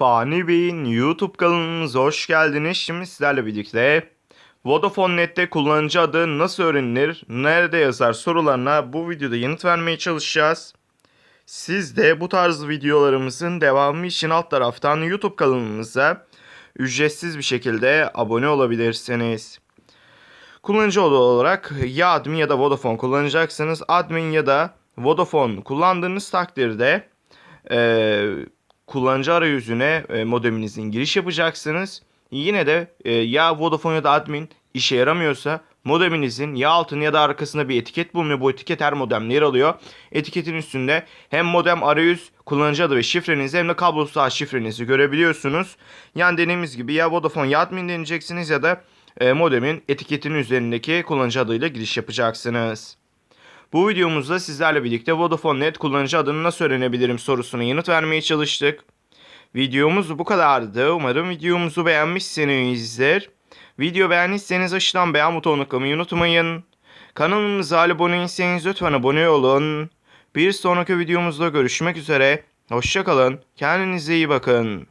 Fani Bey'in YouTube kanalımıza hoş geldiniz. Şimdi sizlerle birlikte Vodafone Net'te kullanıcı adı nasıl öğrenilir, nerede yazar sorularına bu videoda yanıt vermeye çalışacağız. Siz de bu tarz videolarımızın devamı için alt taraftan YouTube kanalımıza ücretsiz bir şekilde abone olabilirsiniz. Kullanıcı adı olarak ya admin ya da Vodafone kullanacaksınız. Admin ya da Vodafone kullandığınız takdirde eee, kullanıcı arayüzüne e, modeminizin giriş yapacaksınız. Yine de e, ya Vodafone ya da admin işe yaramıyorsa modeminizin ya altını ya da arkasında bir etiket bulunuyor. Bu etiket her modemde yer alıyor. Etiketin üstünde hem modem arayüz, kullanıcı adı ve şifrenizi hem de kablosuz şifrenizi görebiliyorsunuz. Yani dediğimiz gibi ya Vodafone ya admin deneyeceksiniz ya da e, modemin etiketinin üzerindeki kullanıcı adıyla giriş yapacaksınız. Bu videomuzda sizlerle birlikte Vodafone Net kullanıcı adını nasıl öğrenebilirim sorusuna yanıt vermeye çalıştık. Videomuz bu kadardı. Umarım videomuzu beğenmişsinizdir. Video beğendiyseniz aşağıdan beğen butonuna tıklamayı unutmayın. Kanalımıza abone değilseniz lütfen abone olun. Bir sonraki videomuzda görüşmek üzere. Hoşçakalın. Kendinize iyi bakın.